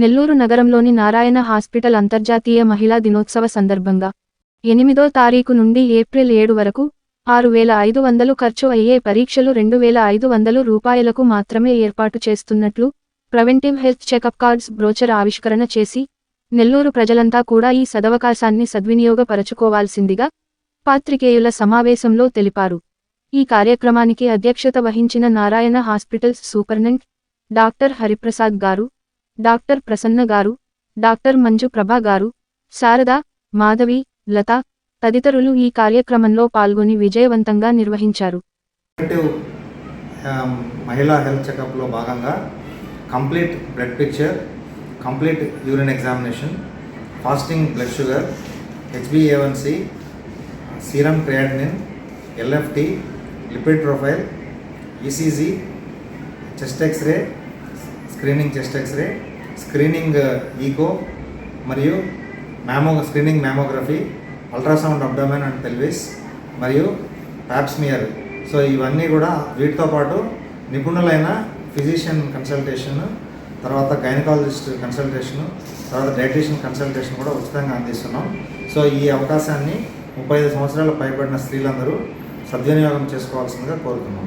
నెల్లూరు నగరంలోని నారాయణ హాస్పిటల్ అంతర్జాతీయ మహిళా దినోత్సవ సందర్భంగా ఎనిమిదో తారీఖు నుండి ఏప్రిల్ ఏడు వరకు ఆరు వేల ఐదు వందలు ఖర్చు అయ్యే పరీక్షలు రెండు వేల ఐదు వందలు రూపాయలకు మాత్రమే ఏర్పాటు చేస్తున్నట్లు preventive health checkup cards brochure ఆవిష్కరణ చేసి నెల్లూరు ప్రజలంతా కూడా ఈ సదవకాశాన్ని సద్వినియోగపరచుకోవాల్సిందిగా పాత్రికేయుల సమావేశంలో తెలిపారు. ఈ కార్యక్రమానికి అధ్యక్షత వహించిన Narayana hospitals superintendent doctor Hariprasad garu doctor Prasanna గారు డాక్టర్ మంజు ప్రభా గారు శారద మాధవి లత తదితరులు ఈ కార్యక్రమంలో పాల్గొని విజయవంతంగా నిర్వహించారు. మహిళా హెల్త్ చెకప్లో భాగంగా complete blood picture complete urine examination fasting blood sugar హెచ్బిఏవన్సి serum creatinine LFT lipid profile ECG chest X-ray screening chest X-ray screening echo మరియు mammo screening mammography ultrasound abdomen and pelvis మరియు ప్యాప్స్మియర్ సో ఇవన్నీ కూడా వీటితో పాటు నిపుణులైన physician consultation తర్వాత gynaecologist consultation తర్వాత dietitian consultation కూడా ఉచితంగా అందిస్తున్నాం. సో ఈ అవకాశాన్ని ముప్పై ఐదు సంవత్సరాలు పైబడిన స్త్రీలందరూ సద్వినియోగం చేసుకోవాల్సిందిగా కోరుతున్నాం.